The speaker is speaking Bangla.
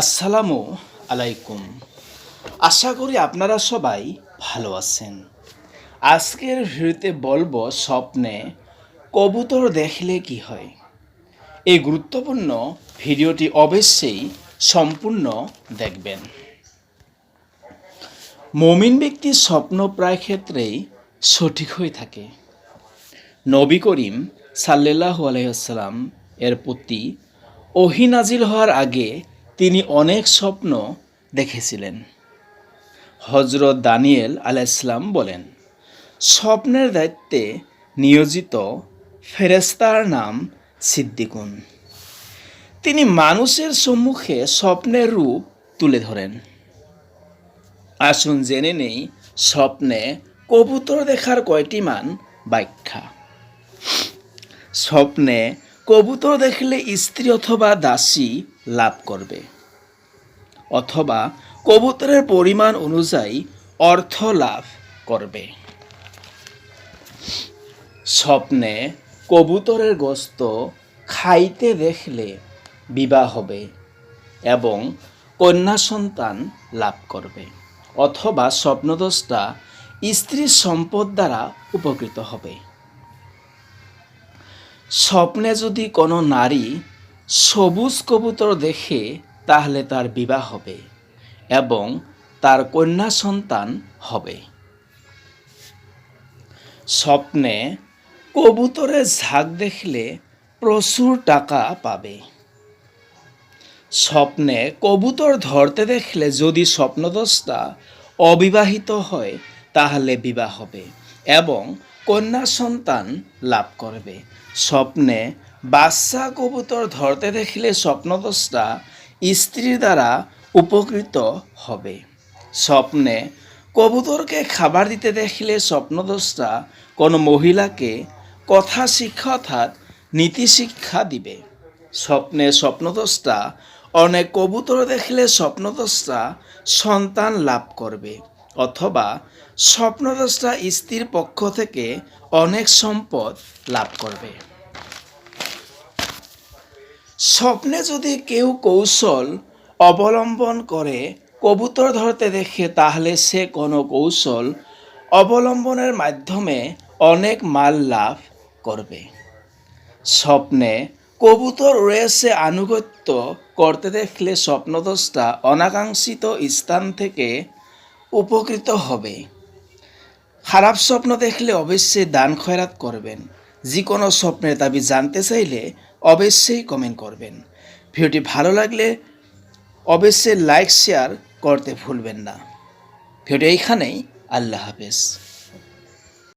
আসসালামু আলাইকুম। আশা করি আপনারা সবাই ভালো আছেন। আজকের ভিডিওতে বলব স্বপ্নে কবুতর দেখলে কি হয়। এই গুরুত্বপূর্ণ ভিডিওটি অবশ্যই সম্পূর্ণ দেখবেন। মমিন ব্যক্তির স্বপ্ন প্রায় ক্ষেত্রেই সঠিক হয়ে থাকে। নবী করিম সাল্লাহ আলাইসাল্লাম এর প্রতি ওহি নাজিল হওয়ার আগে তিনি অনেক স্বপ্ন দেখেছিলেন। হজরত দানিয়েল আলাইসলাম বলেন, স্বপ্নের দায়িত্বে নিয়োজিত ফেরেস্তার নাম সিদ্দিকুন। তিনি মানুষের সম্মুখে স্বপ্নের রূপ তুলে ধরেন। আসুন জেনে নেই স্বপ্নে কবুতর দেখার কয়টি মান ব্যাখ্যা। স্বপ্নে কবুতর দেখলে স্ত্রী অথবা দাসী লাভ করবে। অথবা কবুতরের পরিমাণ অনুযায়ী অর্থ লাভ করবে। স্বপ্নে কবুতরের গোস্ত খাইতে দেখলে বিবাহ হবে এবং কন্যা সন্তান লাভ করবে, অথবা স্বপ্নদোষটা স্ত্রীর সম্পদ দ্বারা উপকৃত হবে। স্বপ্নে যদি কোনো নারী সবুজ কবুতর দেখে তাহলে তার বিবাহ হবে এবং তার কন্যা সন্তান হবে। স্বপ্নে কবুতরের ঝাঁক দেখলে প্রচুর টাকা পাবে। স্বপ্নে কবুতর ধরতে দেখলে যদি স্বপ্নদোষটা অবিবাহিত হয়, তাহলে বিবাহ হবে এবং কন্যা সন্তান লাভ করবে। স্বপ্নে বাচ্চা কবুতর ধরতে দেখলে স্বপ্নদোষটা স্ত্রীর দ্বারা উপকৃত হবে। স্বপ্নে কবুতরকে খাবার দিতে দেখলে স্বপ্নদোষটা কোনো মহিলাকে কথা শিক্ষা অর্থাৎ নীতি শিক্ষা দিবে। স্বপ্নে স্বপ্নদোষটা অনেক কবুতর দেখলে স্বপ্নদোষটা সন্তান লাভ করবে, অথবা স্বপ্নদোষটা স্ত্রীর পক্ষ থেকে অনেক সম্পদ লাভ করবে। স্বপ্নে যদি কেউ কৌশল অবলম্বন করে কবুতর ধরতে দেখে, তাহলে সে কোনো কৌশল অবলম্বনের মাধ্যমে অনেক মাল লাভ করবে। স্বপ্নে কবুতর রয়েছে আনুগত্য করতে দেখলে স্বপ্নদোষটা অনাকাঙ্ক্ষিত স্থান থেকে উপকৃত হবে। খারাপ স্বপ্ন দেখলে অবশ্যই দান খয়রাত করবেন। যে কোনো স্বপ্নের দাবি জানতে চাইলে অবশ্যই কমেন্ট করবেন। ভিডিওটি ভালো লাগলে অবশ্যই লাইক শেয়ার করতে ভুলবেন না। ভিডিও এইখানেই, আল্লাহ হাফেজ।